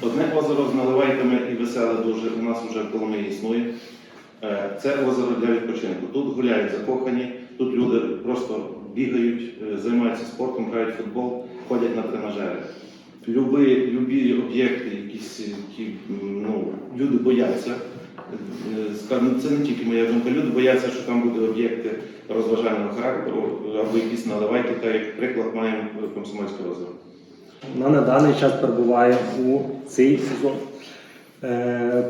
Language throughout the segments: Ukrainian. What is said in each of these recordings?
Одне озеро з наливайками і веселе дуже у нас вже в Коломиї існує. Е, Це озеро для відпочинку. Тут гуляють закохані, тут люди просто бігають, е, займаються спортом, грають футбол, ходять на тренажери. Люби, любі об'єкти, якісь які, ну, люди бояться. Е, Це не тільки моя думка. Люди бояться, що там будуть об'єкти розважального характеру або якісь наливайки, так як приклад маємо Комсомольське озеро. Вона на даний час перебуває у цей сезон. Е,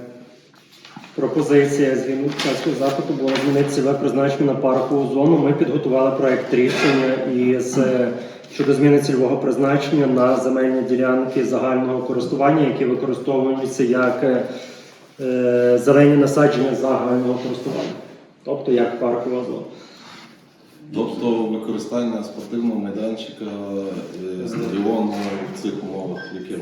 пропозиція згідно учасників запиту була змінити цільове призначення на паркову зону. Ми підготували проект рішення із е, щодо зміни цільового призначення на земельні ділянки загального користування, які використовуються як е, е, зелені насадження загального користування, тобто як паркова зона. Тобто використання спортивного майданчика, е, стадіону в цих умовах, яким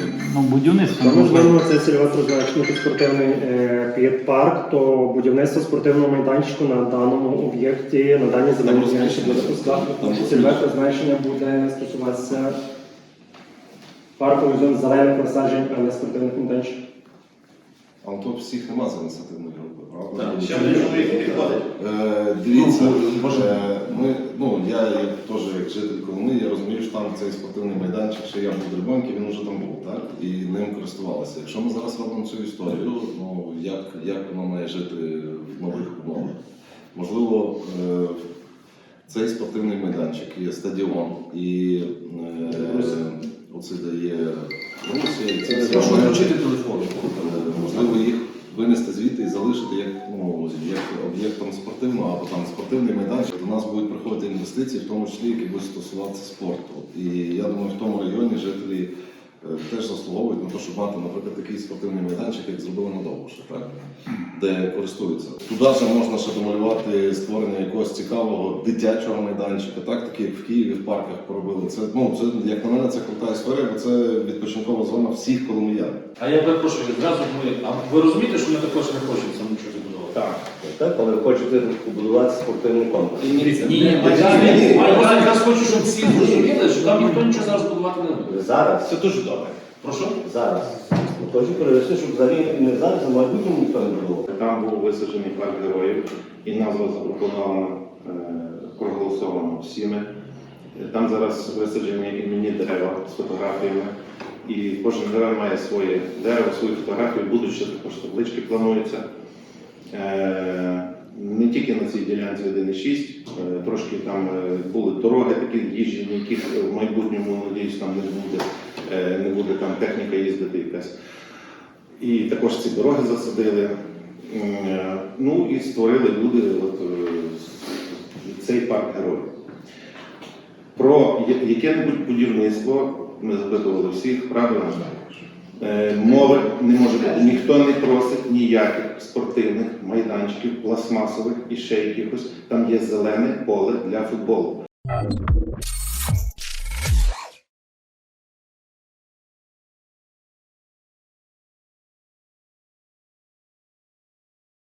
як Ну, будівництво Та, можливо. можливо, це цільове призначення під спортивний е, під парк, то будівництво спортивного майданчику на даному об'єкті, на даній земельній ділянці розміщено. буде пускати. Там Цільове призначення буде стосуватися паркової зони зелених насаджень, а не спортивних майданчиків. Але тут всіх нема за ініціативної групи, правда? Так, ще чоловік підходить. Е, Дивіться, Ну, може- е, ми, ну, я як, теж як житель Коломи, я розумію, що там цей спортивний майданчик, ще я був дрібоньки, він вже там був, так? І ним користувалися. Якщо ми зараз робимо цю історію, ну як, як воно має жити в нових умовах? Можливо, е, цей спортивний майданчик є стадіон і е, оце дає Русія, і це все. Прошу включити телефон. Е, Можливо, їх винести звідти і залишити як, ну, як об'єктом спортивного або там спортивний майданчик. До нас будуть приходити інвестиції, в тому числі, які будуть стосуватися спорту. І я думаю, в тому районі жителі теж заслуговують на те, щоб мати, наприклад, такий спортивний майданчик, як зробили на Довбуше, де користуються. Туди ж можна ще домалювати створення якогось цікавого дитячого майданчика, так, такі як в Києві в парках поробили. Це, ну, це, як на мене, це крута історія, бо це відпочинкова зона всіх коломиян. А я перепрошую, відразу ми. А ви розумієте, що ми також не хочемо забудувати? Так. Так, але хочете побудувати спортивний комплекс. Ні, ні, ні, я якраз хочу, щоб всі зрозуміли, що там ніхто нічого зараз будувати не буде. Зараз, Це дуже добре. Прошу? зараз. Хочу перевести, щоб взагалі не зараз, а в майбутньому ніхто не будував. Там був висаджений парк героїв, і назва запропонована, е, проголосована всіми. Там зараз висаджені іменні дерева з фотографіями. І кожен герой має своє дерево, свою фотографію, будуть ще також таблички плануються. Е, Не тільки на цій ділянці 1,6, е, трошки там е, були дороги такі їжджені, яких в майбутньому, надіюсь, там не буде, не буде там техніка їздити якась. І також ці дороги засадили. Ну і створили люди от, цей парк героїв. Про яке-небудь будівництво ми запитували всіх, правильно? Е, Мови не може бути. Ніхто не просить ніяких спортивних майданчиків, пластмасових і ще якихось. Там є зелене поле для футболу.